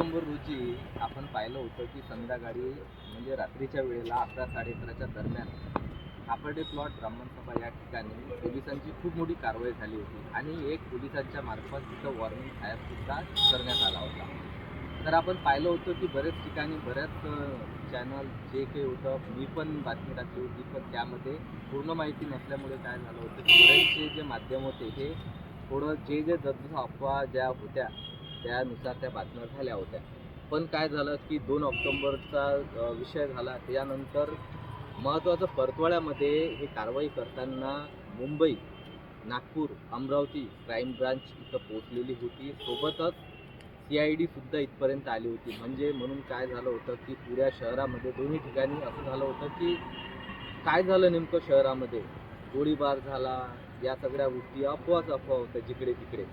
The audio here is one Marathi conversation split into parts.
दिवशी आपण पाहिलं होतं की संध्याकाळी म्हणजे रात्रीच्या वेळेला अकरा साडे अकराच्या दरम्यान कापर्डे प्लॉट ब्राह्मणसभा या ठिकाणी पोलिसांची खूप मोठी कारवाई झाली होती. आणि एक पोलिसांच्या मार्फत तिथं वॉर्निंग फायर सुद्धा करण्यात आला होता. तर आपण पाहिलं होतं की बऱ्याच ठिकाणी बऱ्याच चॅनल जे काही होतं मी पण बातमी टाकली होती पण त्यामध्ये पूर्ण माहिती नसल्यामुळे काय झालं होतं की बरेचसे जे माध्यम होते हे थोडं जे जे जसजसं अफवा ज्या होत्या त्यानुसार त्या बातम्या झाल्या होत्या. पण काय झालं की दोन ऑक्टोंबरचा विषय झाला. त्यानंतर महत्त्वाचं परतवाड्यामध्ये हे कारवाई करताना मुंबई नागपूर अमरावती क्राईम ब्रांच इथं पोचलेली होती. सोबतच सी आय डीसुद्धा इथपर्यंत आली होती. म्हणजे म्हणून काय झालं होतं की पुऱ्या शहरामध्ये दोन्ही ठिकाणी असं झालं होतं की काय झालं नेमकं शहरामध्ये? गोळीबार झाला. या सगळ्या गोष्टी अफवाच अफवा होत्या जिकडे तिकडे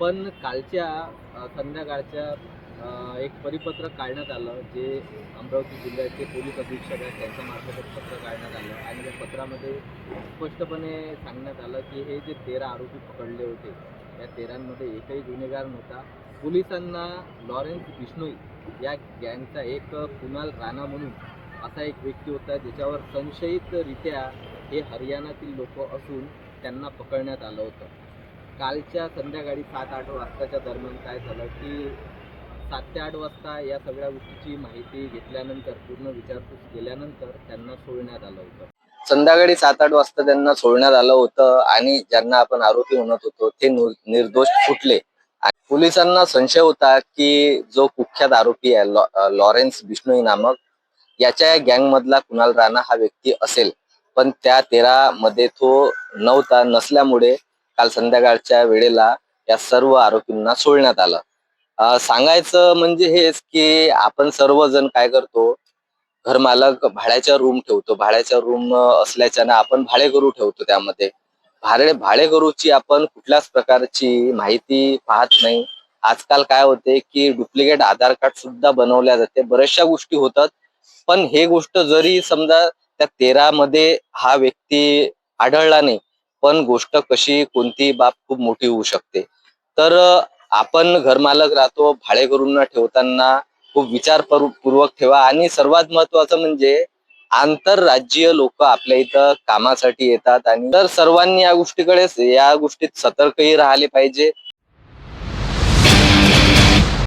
पण कालच्या संध्याकाळच्या एक परिपत्रक काढण्यात आलं जे अमरावती जिल्ह्याचे पोलीस अधीक्षक आहेत त्यांच्या मार्फत पत्र काढण्यात आलं आणि या पत्रामध्ये स्पष्टपणे सांगण्यात आलं की हे जे तेरा आरोपी पकडले होते या तेरांमध्ये एकही गुन्हेगार नव्हता. पोलिसांना लॉरेन्स बिश्नोई या गँगचा एक कुणाल राणा म्हणून असा एक व्यक्ती होता ज्याच्यावर संशयितरित्या हे हरियाणातील लोक असून त्यांना पकडण्यात आलं होतं. कालच्या संध्याकाळी सात आठ वाजताच्या दरम्यान काय झालं की सात ते आठ वाजता या सगळ्या गोष्टीची माहिती घेतल्यानंतर पूर्ण विचारपूस केल्यानंतर त्यांना सोडण्यात आलं होतं. संध्याकाळी सात आठ वाजता त्यांना सोडण्यात आलं होतं आणि ज्यांना आपण आरोपी म्हणत होतो ते निर्दोष फुटले. आणि पोलिसांना संशय होता की जो कुख्यात आरोपी आहे लॉ- लॉरेन्स बिष्णोई नामक याच्या गँग मधला कुणाल राणा हा व्यक्ती असेल. पण त्या तेरा मध्ये तो नव्हता नसल्यामुळे काल संध्याकाळच्या वेळेला या सर्व आरोपींना सोडण्यात आलं. सांगायचं म्हणजे हेच की आपण सर्वजण काय करतो घरमालक भाड्याच्या रूम ठेवतो. भाड्याच्या रूम असल्याच्यानं आपण भाडेकरू ठेवतो त्यामध्ये. भाडे भाडेकरूची आपण कुठल्याच प्रकारची माहिती पाहत नाही. आजकाल काय होते की डुप्लिकेट आधार कार्ड सुद्धा बनवल्या जाते. बऱ्याचशा गोष्टी होतात. पण हे गोष्ट जरी समजा त्या तेरा मध्ये हा व्यक्ती आढळला नाही पण गोष्ट कशी कोणती बाब खूप मोठी होऊ शकते. तर आपण घरमालक राहतो भाडेकरूंना ठेवताना खूप विचारपूर्वक ठेवा आणि सर्वात महत्वाचं म्हणजे आंतरराज्यीय लोक आपल्या इथं कामासाठी येतात आणि तर सर्वांनी या गोष्टीकडे या गोष्टीत सतर्कही राहिले पाहिजे.